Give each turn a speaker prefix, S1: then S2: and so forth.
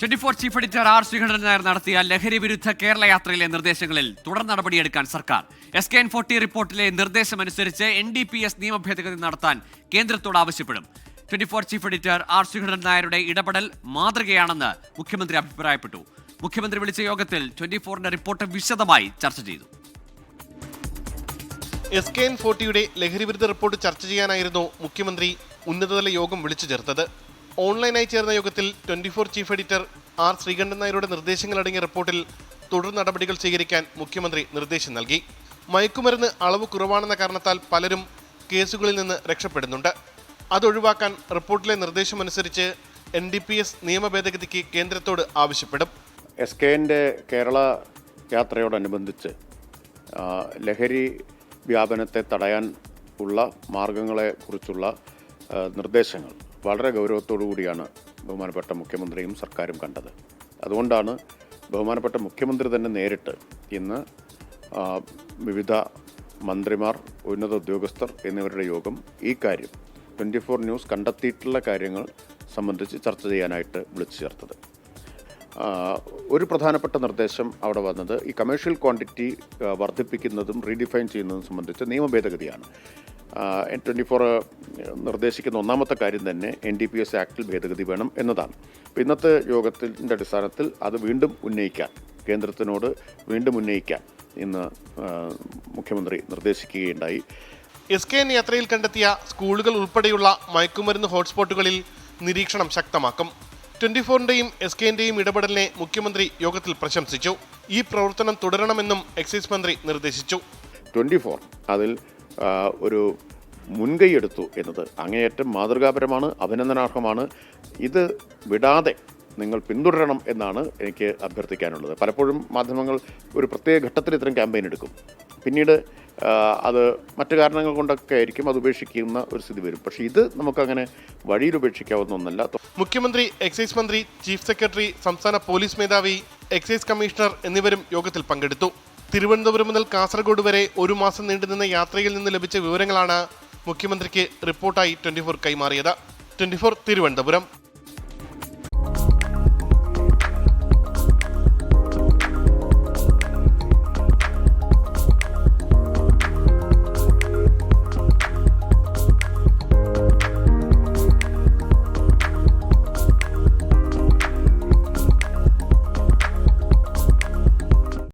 S1: twenty four chief editor R Sreekandan Nair നടത്തിയ ലഹരി വിരുദ്ധ കേരള യാത്രയിലെ നിർദ്ദേശങ്ങളിൽ തുടർ നടപടിയെടുക്കാൻ സർക്കാർ എസ് കെ എൻ ഫോർട്ടി റിപ്പോർട്ടിലെ അനുസരിച്ച് എൻ ഡി പി എസ് നിയമ ഭേദഗതി നടത്താൻ കേന്ദ്രത്തോട് ആവശ്യപ്പെടും twenty four chief editor R Sreekandan നായരുടെ ഇടപെടൽ മാതൃകയാണെന്ന് മുഖ്യമന്ത്രി അഭിപ്രായപ്പെട്ടു മുഖ്യമന്ത്രി വിളിച്ച യോഗത്തിൽ ട്വന്റി ഫോറിന്റെ റിപ്പോർട്ട് വിശദമായി ചർച്ച ചെയ്തു
S2: എസ് കെ എൻ ഫോർട്ടിയുടെ വിരുദ്ധ റിപ്പോർട്ട് ചർച്ച ചെയ്യാനായിരുന്നു മുഖ്യമന്ത്രി ഉന്നതതല യോഗം വിളിച്ചു ചേർത്തത് ഓൺലൈനായി ചേർന്ന യോഗത്തിൽ twenty four chief editor R Sreekandan നായരുടെ നിർദ്ദേശങ്ങൾ അടങ്ങിയ റിപ്പോർട്ടിൽ തുടർ നടപടികൾ സ്വീകരിക്കാൻ മുഖ്യമന്ത്രി നിർദ്ദേശം നൽകി മയക്കുമരുന്ന് അളവ് കുറവാണെന്ന കാരണത്താൽ പലരും കേസുകളിൽ നിന്ന് രക്ഷപ്പെടുന്നുണ്ട് അതൊഴിവാക്കാൻ റിപ്പോർട്ടിലെ നിർദ്ദേശമനുസരിച്ച് എൻ ഡി പി എസ് നിയമ ഭേദഗതിക്ക് കേന്ദ്രത്തോട് ആവശ്യപ്പെടും
S3: എസ് കെൻ്റെ കേരള യാത്രയോടനുബന്ധിച്ച് ലഹരി വ്യാപനത്തെ തടയാൻ ഉള്ള കുറിച്ചുള്ള നിർദ്ദേശങ്ങൾ വളരെ ഗൗരവത്തോടു കൂടിയാണ് ബഹുമാനപ്പെട്ട മുഖ്യമന്ത്രിയും സർക്കാരും കണ്ടത് അതുകൊണ്ടാണ് ബഹുമാനപ്പെട്ട മുഖ്യമന്ത്രി തന്നെ നേരിട്ട് ഇന്ന് വിവിധ മന്ത്രിമാർ ഉന്നത ഉദ്യോഗസ്ഥർ എന്നിവരുടെ യോഗം ഈ കാര്യം ട്വൻറ്റി ഫോർ ന്യൂസ് കണ്ടെത്തിയിട്ടുള്ള കാര്യങ്ങൾ സംബന്ധിച്ച് ചർച്ച ചെയ്യാനായിട്ട് വിളിച്ചു ചേർത്തത് ഒരു പ്രധാനപ്പെട്ട നിർദ്ദേശം അവിടെ വന്നത് ഈ കമേഴ്ഷ്യൽ ക്വാണ്ടിറ്റി വർദ്ധിപ്പിക്കുന്നതും റീഡിഫൈൻ ചെയ്യുന്നതും സംബന്ധിച്ച നിയമഭേദഗതിയാണ് ട്വൻറ്റി ഫോർ നിർദ്ദേശിക്കുന്ന ഒന്നാമത്തെ കാര്യം തന്നെ എൻ ഡി പി എസ് ആക്ടിൽ ഭേദഗതി വേണം എന്നതാണ് അപ്പോൾ ഇന്നത്തെ യോഗത്തിൻ്റെ അടിസ്ഥാനത്തിൽ അത് വീണ്ടും ഉന്നയിക്കാൻ കേന്ദ്രത്തിനോട് വീണ്ടും ഉന്നയിക്കാൻ ഇന്ന് മുഖ്യമന്ത്രി നിർദ്ദേശിക്കുകയുണ്ടായി
S2: എസ് കെ എൻ യാത്രയിൽ e കണ്ടെത്തിയ സ്കൂളുകൾ ഉൾപ്പെടെയുള്ള മയക്കുമരുന്ന് ഹോട്ട്സ്പോട്ടുകളിൽ നിരീക്ഷണം ശക്തമാക്കും ട്വൻറ്റി ഫോറിൻ്റെയും എസ് എൻ്റെയും ഇടപെടലിനെ മുഖ്യമന്ത്രി യോഗത്തിൽ പ്രശംസിച്ചു ഈ പ്രവർത്തനം തുടരണമെന്നും എക്സൈസ് മന്ത്രി നിർദ്ദേശിച്ചു
S3: ട്വൻറ്റി ഫോർ അതിൽ ഒരു മുൻകൈയെടുത്തു എന്നത് അങ്ങേയറ്റം മാതൃകാപരമാണ് അഭിനന്ദനാർഹമാണ് ഇത് വിടാതെ നിങ്ങൾ പിന്തുടരണം എന്നാണ് എനിക്ക് അഭ്യർത്ഥിക്കാനുള്ളത് പലപ്പോഴും മാധ്യമങ്ങൾ ഒരു പ്രത്യേക ഘട്ടത്തിൽ ഇത്തരം ക്യാമ്പയിൻ എടുക്കും പിന്നീട് അത് മറ്റു കാരണങ്ങൾ കൊണ്ടൊക്കെ ആയിരിക്കും അത് ഉപേക്ഷിക്കുന്ന ഒരു സ്ഥിതി വരും പക്ഷേ ഇത് നമുക്കങ്ങനെ വഴിയിൽ ഉപേക്ഷിക്കാവുന്ന ഒന്നല്ല
S2: മുഖ്യമന്ത്രി എക്സൈസ് മന്ത്രി ചീഫ് സെക്രട്ടറി സംസ്ഥാന പോലീസ് മേധാവി എക്സൈസ് കമ്മീഷണർ എന്നിവരും യോഗത്തിൽ പങ്കെടുത്തു തിരുവനന്തപുരം മുതൽ കാസർഗോഡ് വരെ ഒരു മാസം നീണ്ടുനിന്ന യാത്രയിൽ നിന്ന് ലഭിച്ച വിവരങ്ങളാണ് മുഖ്യമന്ത്രിക്ക് റിപ്പോർട്ടായി ട്വന്റി ഫോർ കൈമാറിയത് ട്വന്റി ഫോർ തിരുവനന്തപുരം